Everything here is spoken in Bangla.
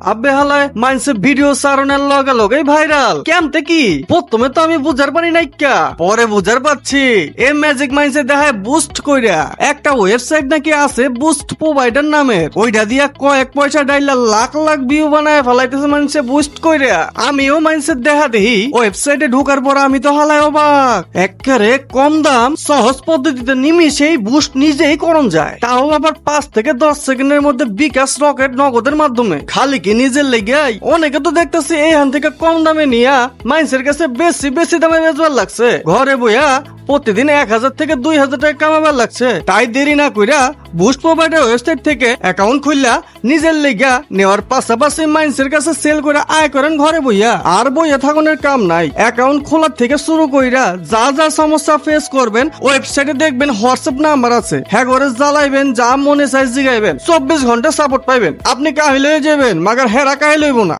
আব্বে হালায় মাইন্সে ভিডিও সারনের লগে ভাইরাল। কি? প্রথমে তো আমি বুঝার পারি পরে বুঝার পাচ্ছি। এ ম্যাজিক মাইন্সে দেখায় বুস্ট কইরা। একটা ওয়েবসাইট নাকি আছে বুস্ট প্রোভাইডার ওইটা দিয়া কয়েক পয়সা ডাইলা লাখ লাখ ভিউ বানায় ফেলাইতেছে বুস্ট কইরা। আমিও মাইন্সের দেখা দেহি ওয়েবসাইটে ঢোকার পর আমি তো হালাই অবাক। একেবারে কম দাম, সহজ পদ্ধতিতে নিমিশেই বুস্ট নিজেই করণ যায়। তাও আবার পাঁচ থেকে দশ সেকেন্ডের মধ্যে বিকাশ রকেট নগদের মাধ্যমে। খালি কি নিজের লেগে অনেকে তো দেখতেছি এইখান থেকে কম দামে নিয়া মাইন্সের কাছে বেশি বেশি দামে বেচবার লাগছে। ঘরে বইয়া প্রতিদিন এক হাজার থেকে দুই হাজার টাকা কামাবার লাগছে। তাই দেরি না কইরা বুস্ট প্রোভাইডার ওয়েবসাইট থেকে অ্যাকাউন্ট খুললা নিজের লেগা নেওয়ার পাশাপাশি মাইন্সের কাছে সেল করে আয় করেন ঘরে বইয়া। আর বইয়া থাকুনের কাম নাই। অ্যাকাউন্ট খোলার থেকে শুরু কইরা যা যা সমস্যা ফেস করবেন ওয়েবসাইটে দেখবেন হোয়াটসঅ্যাপ নাম্বার আছে। হ্যাঁ করে জ্বালাইবেন, যা মনে চাই জিগাইবেন, চব্বিশ ঘণ্টা সাপোর্ট পাইবেন। আপনি কাহিল যাবেন, মাগার হেরা কাহিল হইব না।